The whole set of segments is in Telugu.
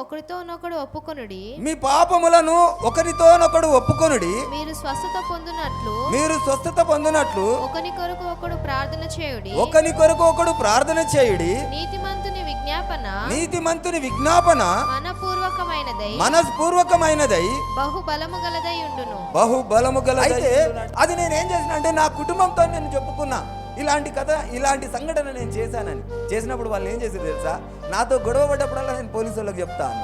ఒకరితోనొకడు ఒప్పుకొనుడి. మీ పాపములను ఒకరితోనొకడు ఒప్పుకొనుడి. మీరు స్వస్థత పొందునట్లు మీరు స్వస్థత పొందినట్లు ఒకని కొరకు ఒకడు ప్రార్థన చేయుడి. ఒకని కొరకు ఒకడు ప్రార్థన చేయుడి. నీతిమంతుని విజ్ఞాపన నీతిమంతుని విజ్ఞాపన మనపూర్వకమైనదై మనస్పూర్వకమైనదై బహు బలము గలదై ఉండును. బహు బలము గల అయితే అది నేను ఏం చేసిన అంటే నా కుటుంబంతో నేను చెప్పుకున్నా. ఇలాంటి కథ ఇలాంటి సంఘటన నేను చేశానని. చేసినప్పుడు వాళ్ళు ఏం చేశారు తెలుసా? నాతో గొడవ పడ్డప్పుడల్లా నేను వాళ్ళకి చెప్తా అన్న.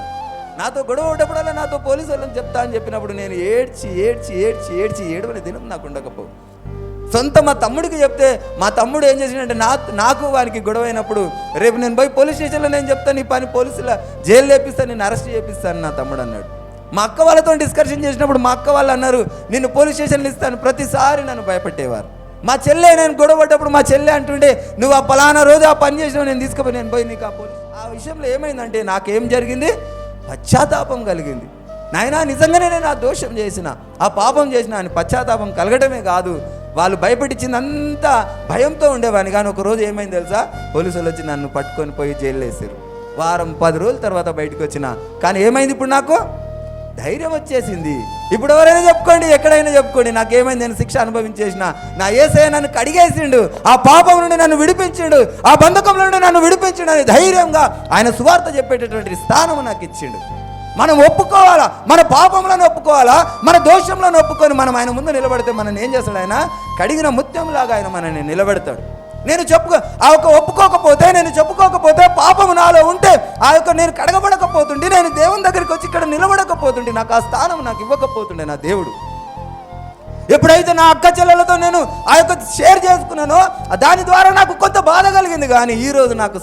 నాతో గొడవ పడ్డప్పుడల్లా నాతో పోలీసు వాళ్ళని చెప్తా అని చెప్పినప్పుడు నేను ఏడ్చి ఏడ్చి ఏడ్చి ఏడ్చి ఏడవని దినం నాకు ఉండకపో. సొంత మా తమ్ముడికి చెప్తే మా తమ్ముడు ఏం చేసిండంటే నా నాకు వానికి గొడవ అయినప్పుడు రేపు నేను పోయి పోలీస్ స్టేషన్లో నేను చెప్తాను నీ పని పోలీసుల జైలు లేపిస్తాను నేను అరెస్ట్ చేపిస్తాను నా తమ్ముడు అన్నాడు. మా అక్క వాళ్ళతో డిస్కషన్ చేసినప్పుడు మా అక్క వాళ్ళు అన్నారు నిన్ను పోలీస్ స్టేషన్లు ఇస్తాను ప్రతిసారి నన్ను భయపెట్టేవారు. మా చెల్లె నేను గొడవ పడ్డప్పుడు మా చెల్లె అంటుండే నువ్వు ఆ పలానా రోజు ఆ పని చేసినావు నేను తీసుకుపోయి నేను పోయి నీకు ఆ పోలీస్ ఆ విషయంలో ఏమైందంటే నాకేం జరిగింది? పశ్చాత్తాపం కలిగింది. నాయనా నిజంగానే నేను ఆ దోషం చేసిన. ఆ పాపం చేసిన అని పశ్చాత్తాపం కలగడమే కాదు. వాళ్ళు భయపెట్టించిందంతా భయంతో ఉండేవాడిని. కానీ ఒక రోజు ఏమైంది తెలుసా? పోలీసులు వచ్చి నన్ను పట్టుకొని పోయి జైలు వేసారు. వారం పది రోజుల తర్వాత బయటకు వచ్చిన. కానీ ఏమైంది ఇప్పుడు నాకు? ధైర్యం వచ్చేసింది. ఇప్పుడు ఎవరైనా చెప్పుకోండి ఎక్కడైనా చెప్పుకోండి నాకేమైంది నేను శిక్ష అనుభవించేసిన. నా ఏసే నన్ను కడిగేసిండు ఆ పాపం నుండి నన్ను విడిపించిండు ఆ బంధకం నుండి నన్ను విడిపించిండు అని ధైర్యంగా ఆయన సువార్త చెప్పేటటువంటి స్థానం నాకు ఇచ్చిండు. మనం ఒప్పుకోవాలా? మన పాపములను ఒప్పుకోవాలా? మన దోషంలను ఒప్పుకొని మనం ఆయన ముందు నిలబడితే మనం ఏం చేస్తాడు ఆయన? కడిగిన ముత్యంలాగా ఆయన మనల్ని నిలబెడతాడు. నేను చెప్పుకో ఆ యొక్క ఒప్పుకోకపోతే నేను చెప్పుకోకపోతే పాపము నాలో ఉంటే ఆ యొక్క నేను కడగబడకపోతుంటే నేను దేవుని దగ్గరికి వచ్చి ఇక్కడ నిలబడకపోతుండే నాకు ఆ స్థానం నాకు ఇవ్వకపోతుండే నా దేవుడు. ఎప్పుడైతే నా అక్క చెల్లెలతో నేను ఆ యొక్క షేర్ చేసుకున్నానో దాని ద్వారా నాకు కొంత బాధ కలిగింది. కానీ ఈ రోజు నాకు